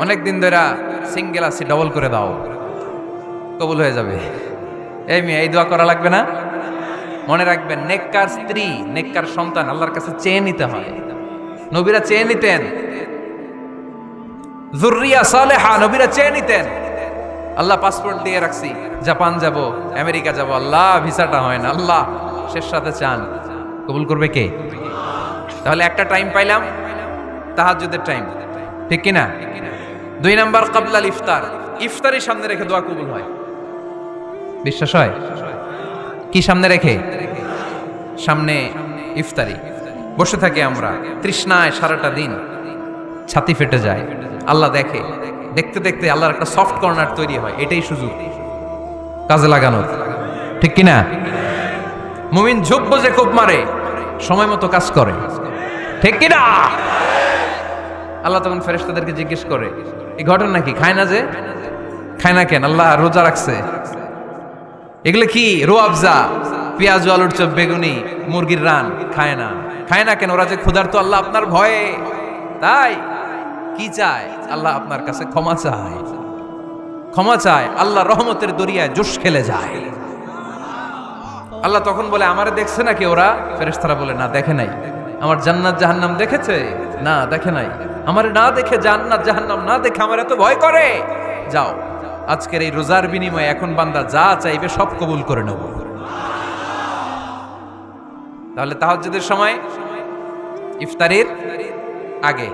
অনেক দিন ধরে সিঙ্গেল আছি ডবল করে দাও। কবুল হয়ে যাবে। এই মেয়ে, এই দোয়া করা লাগবে না? মনে রাখবেন, নেককার স্ত্রী, নেককার সন্তান আল্লাহর কাছে চেয়ে নিতে হয়। নবীরা চেয়ে নিতেন। জুরিয়া সালেহা, নবীরা চেয়ে নিতেন। আল্লাহ পাসপোর্ট দিয়ে রাখছি। জাপান যাব, আমেরিকা যাব। আল্লাহ, ভিসাটা হয় না। আল্লাহ, শেষ সাথে চান। কবুল করবে কে? তাহলে একটা টাইম পাইলাম, তাহাজ্জুদের টাইম ঠিক কি না দুই নাম্বার কাবলাল ইফতার ইফতারের সামনে রেখে দোয়া কবুল হয়। বিশ্বাস হয়? কি সামনে রেখে? সামনে ইফতারি। বসে থাকি আমরা। তৃষ্ণায় সারাটা দিন। ছাতি ফেটে যায়। আল্লাহ দেখে। দেখতে দেখতে আল্লাহর একটা সফট কর্নার তৈরি হয়। এটাই সুযোগ। কাজে লাগানোর ঠিক কিনা? মুমিন ঝোপ যে কোপ মারে। সময় মতো কাজ করে। ঠিক কি না আল্লাহ তখন ফেরেশতাদেরকে জিজ্ঞেস করে, এই ঘটনা কি? খায় না যে? খায় না কেন? আল্লাহ রোজা রাখছে। এগুলো কি? রোয়াবজা পেঁয়াজ, আলুর চপ, বেগুনি, মুরগির রান। খায় না। খায় না কেন? ওরা যে ক্ষুধার্ত, আল্লাহ আপনার ভয়ে। তাই কি চায়? আল্লাহ আপনার কাছে ক্ষমা চায়। ক্ষমা চায়। আল্লাহ রহমতের দরিয়ায় জোশ খেলে যায়। আল্লাহ তখন বলে, আমারে দেখছে নাকি ওরা? ফেরেশতারা বলে, না, দেখে নাই। আমার জান্নাত জাহান্নাম দেখেছে? না, দেখে নাই। আমারে না দেখে জান্নাত জাহান্নাম না দেখে আমার এত ভয় করে। যাও, আজকের এই রোজার বিনিময়ে এখন বান্দা যা চাইবে সব কবুল করে নেব। তাহলে তাহাজ্জুদের সময়, ইফতারের আগে।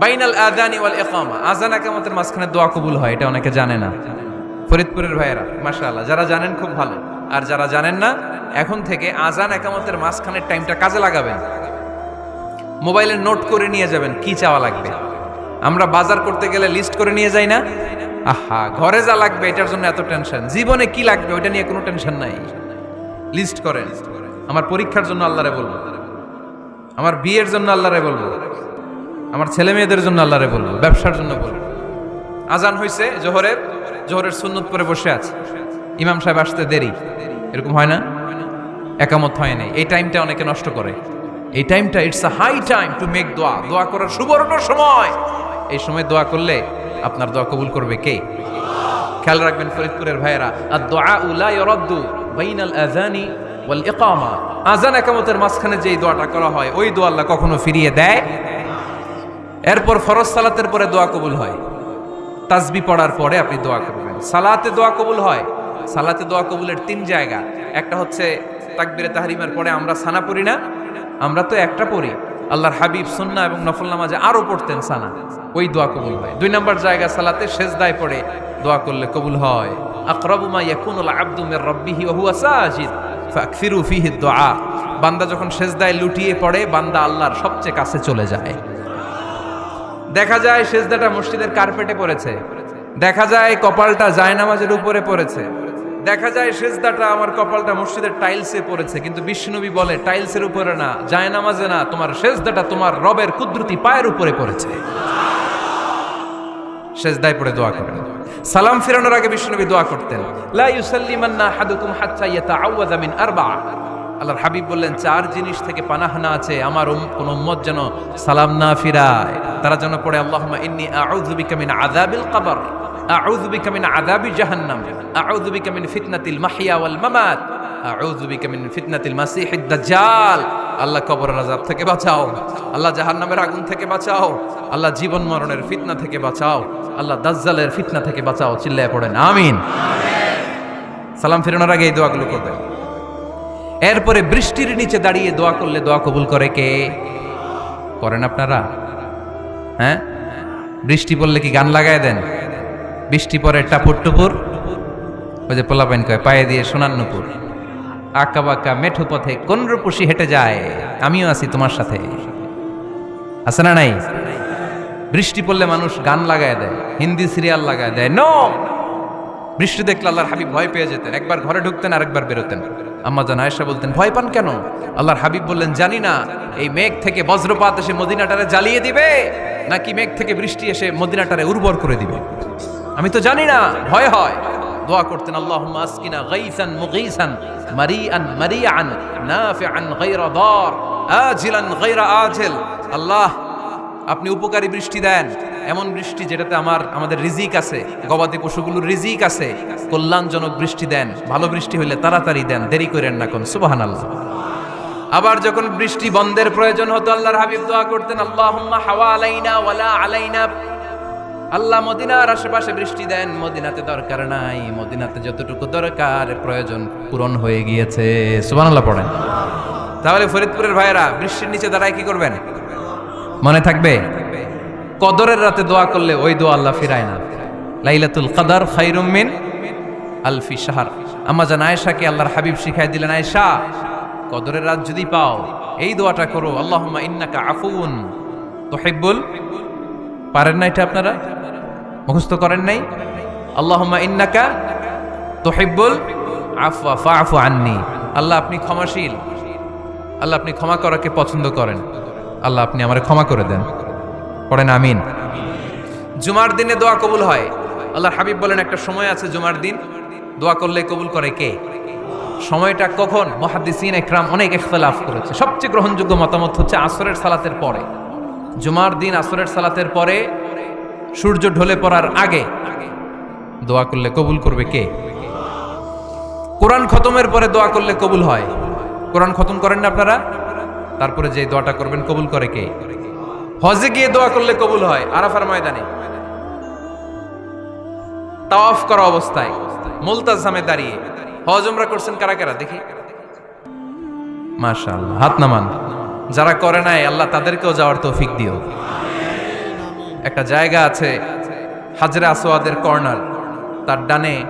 বাইনাল আযানি ওয়াল ইকামা। আযান ইকামতের মাঝখানে দোয়া কবুল হয়, এটা অনেকে জানে না। ফরিদপুরের ভাইয়েরা, মাশাআল্লাহ, যারা জানেন খুব ভালো। আর যারা জানেন না, এখন থেকে আজান একামতের মাঝখানের টাইমটা কাজে লাগাবেন। মোবাইলে নোট করে নিয়ে যাবেন, কি চাওয়া লাগবে? আমরা বাজার করতে গেলে লিস্ট করে নিয়ে যাই না? আহা, ঘরে যা লাগবে, এটার জন্য এত টেনশন জীবনে কি লাগবে ওটা নিয়ে কোনো টেনশন নাই। লিস্ট করেন। আমার পরীক্ষার জন্য আল্লাহরে বলব। আমার বিয়ের জন্য আল্লাহরে বলব। আমার ছেলে মেয়েদের জন্য আল্লাহরে বলব। ব্যবসার জন্য বলব। আজান হয়েছে জোহরের। জোহরের সুন্নত করে বসে আছে। ইমাম সাহেব আসতে দেরি। এরকম হয় না? একামত হয় নাই। এই টাইমটা অনেকে নষ্ট করে। এই টাইমটা it's a high time to make দোয়া দোয়া করার সুবর্ণ সময়। এই সময় দোয়া করলে আপনার দোয়া কবুল করবে কে? খেয়াল রাখবেন ফরিদপুরের ভাইয়েরা আর দোয়া উলা ইরদ্দু বাইনাল আযানি ওয়াল ইকামা। আজান একামতের মাঝখানে যেই দোয়াটা করা হয়, ওই দোয়া আল্লাহ কখনো ফিরিয়ে দেয়। এরপর ফরজ সালাতের পরে দোয়া কবুল হয়। তাসবি পড়ার পরে আপনি দোয়া করবেন। সালাতে দোয়া কবুল হয়। সালাতে দোয়া কবুলের তিন জায়গা। একটা হচ্ছে তাকবিরে তাহরিমের পরে আমরা সানা পড়ি না। আমরা তো একটা পড়ি। আল্লাহর হাবিব সুন্না এবং নফল নামাজে আরও পড়তেন সানা। ওই দোয়া কবুল হয়। দুই নম্বর জায়গা সালাতে সেজদায় পড়ে। দোয়া করলে কবুল হয়। ফিহি দুআ বান্দা যখন সেজদায় লুটিয়ে পড়ে, বান্দা আল্লাহর সবচেয়ে কাছে চলে যায়। দেখা যায় সেজদাটা মসজিদের কার্পেটে পড়েছে। দেখা যায় কপালটা জায়নামাজের উপরে পড়েছে। দেখা যায় সেজদাটা আমার কপালটা মসজিদের টাইলসে পড়েছে, কিন্তু বিষ্ণুবী বলে টাইলসের উপরে না জায়নামাজে না, তোমার সেজদাটা তোমার রবের কুদরতি পায়ের উপরে পড়েছে। সেজদায় পড়ে দোয়া করেন। সালাম ফিরানোর আগে বিষ্ণুবী দোয়া করতেন, লা ইউসাল্লিমান্না হাদুকুম হাত্তা ইয়াতাআওয়াযা মিন আরবা আল্লাহর হাবিব বললেন, চার জিনিস থেকে পানাহানা আছে, আমার কোন উম্মত যেন সালাম না ফিরায়। তারা যেন পড়ে, আল্লাহুম্মা ইন্নী আউযু বিকা মিন আযাবিল কবর। আউযু বিকা মিন আযাবি জাহান্নাম, আউযু বিকা মিন ফিতনাতিল মাহইয়া ওয়াল মামাত, আউযু বিকা মিন ফিতনাতিল মাসিহিদ দাজ্জাল। আল্লাহ কবরের আযাব থেকে বাঁচাও, আল্লাহ জাহান্নামের আগুন থেকে বাঁচাও, আল্লাহ জীবন মরণের ফিতনা থেকে বাঁচাও, আল্লাহ দাজ্জালের ফিতনা থেকে বাঁচাও, চিল্লায় পড়েন, আমিন। সালাম ফিরানোর আগে এই দোয়াগুলো করবেন এরপরে বৃষ্টির নিচে দাঁড়িয়ে দোয়া করলে দোয়া কবুল করে কে? করেন আপনারা? হ্যাঁ? বৃষ্টি পড়লে কি গান লাগায় দেন? বৃষ্টি পরে টাপুর টুপুর ওই যে পোলাপাইন কয়, পায়ে দিয়ে সোনান্নপুর। আঁকা বাঁকা মেঠো পথে কোন রূপসী হেঁটে যায়? আমিও আছি তোমার সাথে। আছে না নাই? বৃষ্টি পড়লে মানুষ গান লাগায় দেয়, হিন্দি সিরিয়াল লাগায় দেয়। নো বৃষ্টি দেখলে আল্লাহর হাবিব ভয় পেয়ে যেতেন, একবার ঘরে ঢুকতেন, আরেকবার বেরোতেন। আম্মা জান আয়েশা বলতেন, ভয় পান কেন? আল্লাহর হাবিব বললেন, জানি না, এই মেঘ থেকে বজ্রপাত এসে মদিনাটারে জ্বালিয়ে দিবে, নাকি মেঘ থেকে বৃষ্টি এসে মদিনাটারে উর্বর করে দিবে? আমি তো জানি না, ভয় হয়। দোয়া করতেন, আল্লাহুম্মা আসকিনা গাইসান মুগীসান, মারিআন মারিআন, নাফিআন গায়রা দার, আজিলান গায়রা আজিল। আল্লাহ, আপনি উপকারী বৃষ্টি দেন। এমন বৃষ্টি যেটাতে আমার, আমাদের রিজিক আছে, গবাদি পশুগুলোর রিজিক আছে, কল্যাণজনক বৃষ্টি দেন। ভালো বৃষ্টি হইলে তাড়াতাড়ি দেন, দেরি করেন না কোন সুবাহান আল্লাহ আবার যখন বৃষ্টি বন্ধের প্রয়োজন হতো, আল্লাহর হাবিব দোয়া করতেন, আল্লাহুম্মা হাওয়া আলাইনা ওয়ালা আলাইনা আল্লাহ মদিনার আশেপাশে বৃষ্টি দেন, মদিনাতে দরকার নাই। মদিনাতে যতটুকু দরকার, প্রয়োজন পূরণ হয়ে গিয়েছে। সুবহানাল্লাহ পড়েন। তাহলে ফরিদপুরের ভাইয়েরা, বৃষ্টির নিচে দাঁড়ায় কি করবেন? মনে থাকবে? কদরের রাতে দোয়া করলে ওই দোয়া আল্লাহ ফিরায় না। লাইলাতুল কাদার খাইরুম মিন আলফি শাহর। আম্মা জান আয়েশাকে আল্লাহর হাবিব শিখাই দিলেন, আয়েশা, কদরের রাত যদি পাও, এই দোয়াটা করো। আল্লাহুম্মা ইন্নাকা আফুন তুহিব্বুল পারেন না এটা আপনারা? মুখস্থ করেন নাই? আল্লাহুম্মা ইন্নাকা তুহিব্বুল আফওয়া, ফাআফু আন্নি। আল্লাহ আপনি ক্ষমাশীল। আল্লাহ আপনি ক্ষমা করাকে পছন্দ করেন। আল্লাহ আপনি আমারে ক্ষমা করে দেন। পড়েন আমিন। জুমার দিনে দোয়া কবুল হয়। আল্লাহর হাবিব বলেন, একটা সময় আছে জুমার দিন। দোয়া করলে কবুল করে কে? সময়টা কখন? মহাদিসিন একরাম অনেক ইখতলাফ করেছে। সবচেয়ে গ্রহণযোগ্য মতামত হচ্ছে আসরের সালাতের পরে। জুমার দিন আসরের সালাতের পরে সূর্য ঢলে পড়ার আগে দোয়া করলে কবুল করবে কে? কোরআন খতমের পরে দোয়া করলে কবুল হয়। কোরআন খতম করেন না আপনারা? তারপরে যে দোয়াটা করবেন কবুল করে কে? হজে গিয়ে দোয়া করলে কবুল হয় আরাফার ময়দানে। তাওয়াফ করা অবস্থায় মুলতাজামে দাঁড়িয়ে। হজ উমরা করছেন কারা কারা? দেখি। মাশাআল্লাহ, হাত নামান। যারা করে নাই, আল্লাহ তাদেরকেও যাওয়ার তৌফিক দিও। একটা জায়গা আছে, হাজরা আসোয়াদের কর্নার। তার ডানে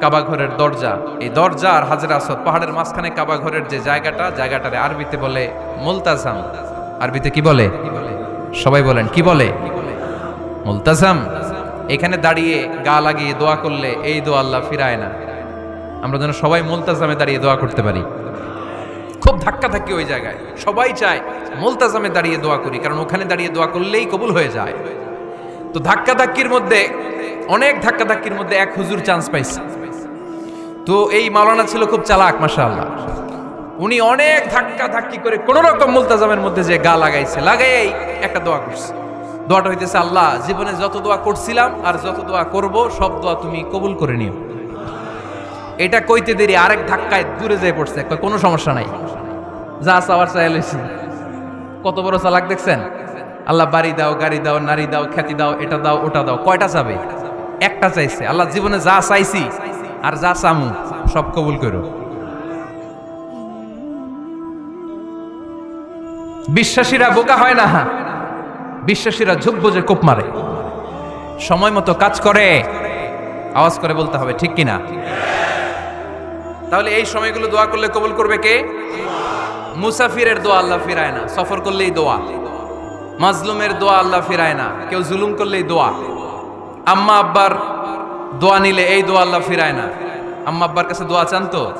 কাবাঘরের দরজা। এই দরজা আর হাজরা আসোয়াদ পাহাড়ের মাঝখানে কাবাঘরের যে জায়গাটা, জায়গাটারে আরবিতে বলে মুলতাজাম। আরবিতে কি বলে? সবাই বলেন, কি বলে? মুলতাজাম। এখানে দাঁড়িয়ে গা লাগিয়ে দোয়া করলে এই দোয়া আল্লাহ ফিরায় না। আমরা যেন সবাই মুলতাজামে দাঁড়িয়ে দোয়া করতে পারি। খুব ধাক্কা থাকি ওই জায়গায়। সবাই চায়, মুলতাজামে দাঁড়িয়ে দোয়া করি, কারণ ওখানে দাঁড়িয়ে দোয়া করলেই কবুল হয়ে যায়। তো ধাক্কা ধাক্কির মধ্যে, অনেক ধাক্কা ধাক্কির মধ্যে এক হুজুর চান্স পাইছে। তো এই মাওলানা ছিল খুব চালাক, মাশাআল্লাহ। উনি অনেক ধাক্কা ধাক্কি করে কোন রকম মুলতাজামের মধ্যে যে গা লাগাইছে লাগাই একটা দোয়া করছে। দোয়াটা হইতেছে, আল্লাহ, জীবনে যত দোয়া করছিলাম আর যত দোয়া করব, সব দোয়া তুমি কবুল করে নিও। এটা কইতে দেরি, আরেক ধাক্কায় দূরে যেয়ে পড়ছে। কোনো সমস্যা নাই। যা চাওয়ার চাই কত বড় চালাক দেখছেন? আল্লাহ বাড়ি দাও, গাড়ি দাও, নারী দাও, খ্যাতি দাও, এটা দাও, ওটা দাও। কয়টা চাবে? একটা চাইছে। আল্লাহ জীবনে যা চাইছি আর যা চামু, সব কবুল করো। বিশ্বাসীরা বোকা হয় না। বিশ্বাসীরা ঝুঁক বোঝে কোপ মারে। সময় মতো কাজ করে, আওয়াজ করে বলতে হবে, ঠিক কিনা? তাহলে এই সময়গুলো দোয়া করলে কবুল করবে কে? মুসাফিরের দোয়া আল্লাহ ফিরায় না। সফর করলেই দোয়া। মাজলুমের দোয়া আল্লাহ ফিরায় না। কেউ জুলুম করলেই দোয়া। আম্মা আব্বার দোয়া নিলে এই দোয়া আল্লাহ ফিরায় না। আম্মা আব্বার কাছে দোয়া চান তো?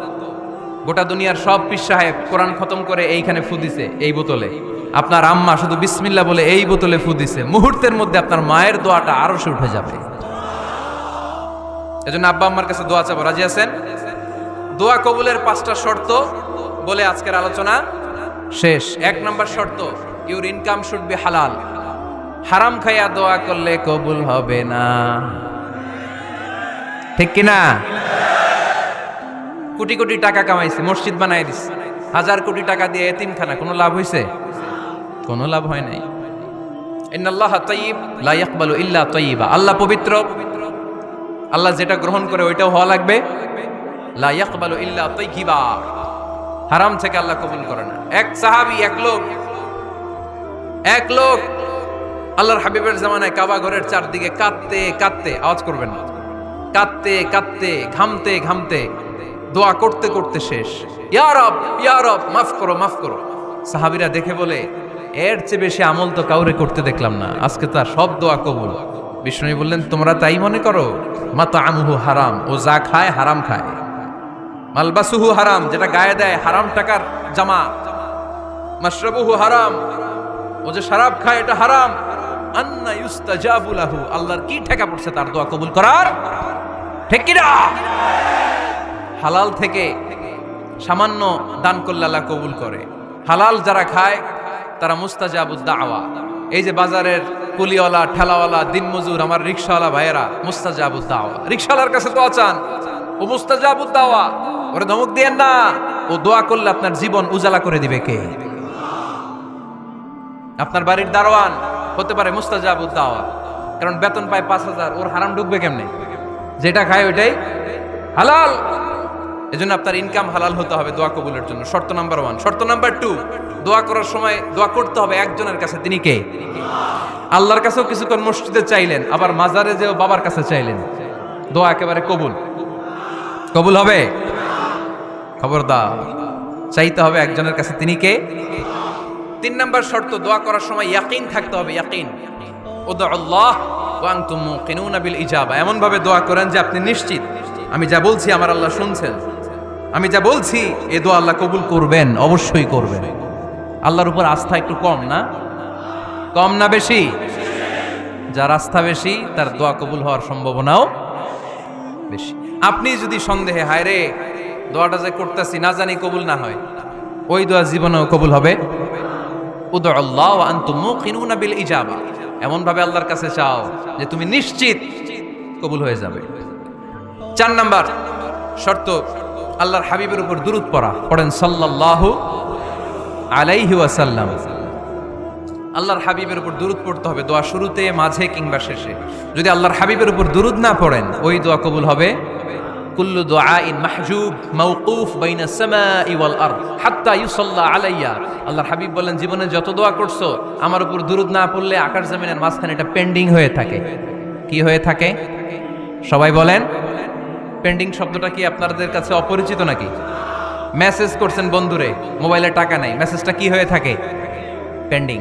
গোটা দুনিয়ার সব পীর সাহেব কোরআন খতম করে এইখানে ফু দিছে, এই বোতলে। আপনার আম্মা শুধু বিসমিল্লা বলে এই বোতলে ফু দিছে। মুহূর্তের মধ্যে আপনার মায়ের দোয়াটা আরও সে উঠে যাবে। এজন্য আব্বা আম্মার কাছে দোয়া চাবো। রাজি আছেন? দোয়া কবুলের পাঁচটা শর্ত বলে আজকের আলোচনা শেষ। এক নম্বর শর্ত ইউর ইনকাম শুড বি হালাল হারাম খাইয়া দোয়া করলে কবুল হবে না। ঠিক কিনা? কোটি কোটি টাকা কামাইছে, মসজিদ বানাই দিছে। হাজার কোটি টাকা দিয়ে এতিমখানা, কোনো লাভ হইছে? কোনো লাভ হয় নাই। আল্লাহ পবিত্র। আল্লাহ যেটা গ্রহণ করে ওইটাও হওয়া লাগবে। লা হারাম থেকে আল্লাহ কবুল করে না। এক সাহাবী, এক লোক এক লোক আল্লাহর হাবিবের জামানায় কাবা ঘরের চারদিকে কাঁদতে কাঁদতে, আওয়াজ করবেন না, কাঁদতে কাঁদতে, ঘামতে ঘামতে, দোয়া করতে করতে শেষ। মাফ করো মাফ করো। সাহাবিরা দেখে বলে, এর চেয়ে বেশি আমল তো কাউরে করতে দেখলাম না। আজকে তার সব দোয়া কবুল। বিষ্ণু বললেন, তোমরা তাই মনে করো? মাতা আমহু হারাম, ও যা খায় হারাম খায়। মালবাসুহু হারাম, যেটা গায়ে দেয়, হারাম টাকার জামা। মাশরাবুহু হারাম, ও যে শরাব খায়, এটা হারাম। আন্না ইউস্তাজাবু লাহু, আল্লাহর কি ঠেকা পড়ছে তার দোয়া কবুল করার? ঠিক কি না হালাল থেকে সামান্য দান করলে আল্লাহ কবুল করে। হালাল যারা খায়, তারা মুস্তাজাবুদ দাওয়া। এই যে বাজারের কুলিওয়ালা ঠেলাওয়ালা, দিনমজুর, আমার রিক্সাওয়ালা ভাইয়েরা মুস্তাজাবুদ দাওয়া। রিক্সাওয়ালার কাছে দোয়া চান, ও মুস্তাজাবুদ দাওয়া। ওরে ধমক দিয়েন না। ও দোয়া করলে আপনার জীবন উজালা করে দিবে কে? আপনার বাড়ির দারোয়ান, হতে পারে মুস্তাজাবুদ দাওয়া। কারণ বেতন পায় পাঁচ হাজার, ওর হারাম ঢুকবে কেমনে? যেটা খায় ওইটাই হালাল। এজন্য আপনার ইনকাম হালাল হতে হবে দোয়া কবুলের জন্য। শর্ত নাম্বার ওয়ান শর্ত নাম্বার টু দোয়া করার সময় দোয়া করতে হবে একজনের কাছে, তিনি কে? আল্লাহর কাছেও কিছুক্ষণ মসজিদে চাইলেন, আবার মাজারে যেও বাবার কাছে চাইলেন। দোয়া একেবারে কবুল। কবুল হবে? খবরদার। চাইতে হবে একজনের কাছে তিনি কে? তিন নাম্বার শর্ত, দোয়া করার সময় ইয়াকিন থাকতে হবে, ইয়াকিন। ওদা আল্লাহ ওয়াং তুমু কিনুনা বিল ইজাবা। এমন ভাবে দোয়া করেন যে আপনি নিশ্চিত, আমি যা বলছি আমার আল্লাহ শুনছেন। আমি যা বলছি, এ দোয়া আল্লাহ কবুল করবেন, অবশ্যই করবেন। আল্লাহর উপর আস্থা একটু কম না? কম না বেশি? যার আস্থা বেশি, তার দোয়া কবুল হওয়ার সম্ভাবনাও বেশি। আপনি যদি সন্দেহে হায় রে দোয়াটা যে করতেছি, না জানি কবুল না হয়। ওই দোয়া জীবনেও কবুল হবে। উদু আল্লাহ ওয়া আনতুম মুকিনুনা বিল ইজাবা। এমন ভাবে আল্লাহর কাছে চাও যে তুমি নিশ্চিত কবুল হয়ে যাবে। চার নাম্বার শর্ত, আল্লাহর হাবিবের উপর দূরত পড়া। পড়েন সাল্লাল্লাহু আলাইহি ওয়াসাল্লাম। আল্লাহর হাবিবের উপর দূরত পড়তে হবে দোয়া শুরুতে, মাঝে কিংবা শেষে। যদি আল্লাহর হাবিবের উপর দূরত না পড়েন, ওই দোয়া কবুল হবে। কুল্লু দুআইন মাহজুব মাওকুফ বাইনা সামাই ওয়াল আরদ হাত্তা ইউসাল্লা আলাইয়া। আল্লাহর হাবিব বলেন, জীবনে যত দোয়া করছ, আমার উপর দুরুদ না পড়লে আকাশ জমিনের মাঝখানে এটা পেন্ডিং হয়ে থাকে। কি হয়ে থাকে? সবাই বলেন পেন্ডিং শব্দটা কি আপনাদের কাছে অপরিচিত নাকি? মেসেজ করছেন বন্ধুরে, মোবাইলে টাকা নাই। মেসেজটা কি হয়ে থাকে? পেন্ডিং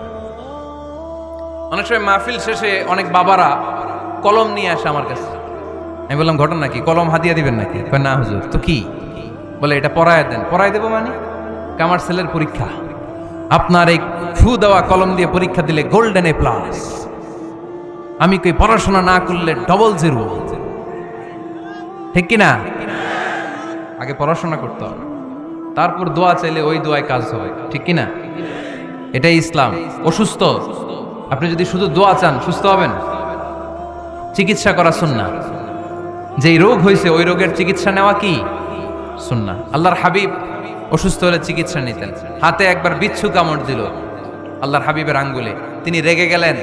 অনেক সময় মাহফিল শেষে অনেক বাবারা কলম নিয়ে আসে আমার কাছে। আমি বললাম, ঘটনা কি কলম হাদিয়া দিবেন নাকি? না, হুজুর। তো কি? বলে, এটা পড়ায় দেন। পড়ায় দেবো মানে? কামার ছেলের পরীক্ষা। আপনার এই ফু দেওয়া কলম দিয়ে পরীক্ষা দিলে গোল্ডেন এ প্লাস। আমি কই, পড়াশোনা না করলে ডবল জিরো। ঠিক কি না? আগে পড়াশোনা করতে হবে। তারপর দোয়া চাইলে ওই দোয়ায় কাজ হয় ঠিক কি না? এটাই ইসলাম। অসুস্থ? আপনি যদি শুধু দোয়া চান, সুস্থ হবেন? চিকিৎসা করা সুন্না যেই রোগ হয়েছে, ওই রোগের চিকিৎসা নেওয়া কি? সুন্না আল্লাহর হাবিব অসুস্থ হলে চিকিৎসা নিতেন। হাতে একবার বিচ্ছু কামড় দিল। আল্লাহর হাবিবের আঙ্গুলে। তিনি রেগে গেলেন,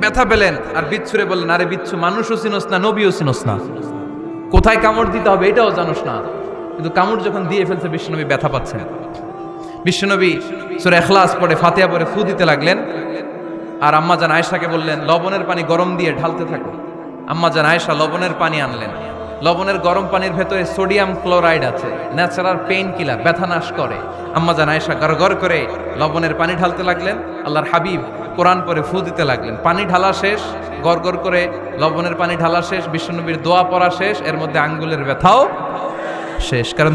ব্যথা পেলেন, আর বিচ্ছুরে বললেন, আরে বিচ্ছু, মানুষও চিনোস না, নবীও চিনোস না। কোথায় কামড় দিতে হবে এটাও জানোস না। কিন্তু কামড় যখন দিয়ে ফেলছে, বিশ্বনবী ব্যথা পাচ্ছেন। বিশ্বনবী সুরে এখলাস পড়ে ফাতিয়া পরে ফু দিতে লাগলেন। আর আম্মা জান আয়েশাকে বললেন, লবণের পানি গরম দিয়ে ঢালতে থাকো। আম্মা জান আয়েশা লবণের পানি আনলেন। লবণের গরম পানির ভেতরে সোডিয়াম ক্লোরাইড আছে, ন্যাচারাল পেইন কিলার, ব্যথা নাশ করে। আম্মা জান আয়েশা গড় করে লবণের পানি ঢালতে লাগলেন, আল্লাহর হাবিব কোরআন পরে ফু দিতে লাগলেন। পানি ঢালা শেষ গড় করে লবণের পানি ঢালা শেষ, বিশ্বনবীর দোয়া পড়া শেষ, এর মধ্যে আঙ্গুলের ব্যথাও শেষ। কারণ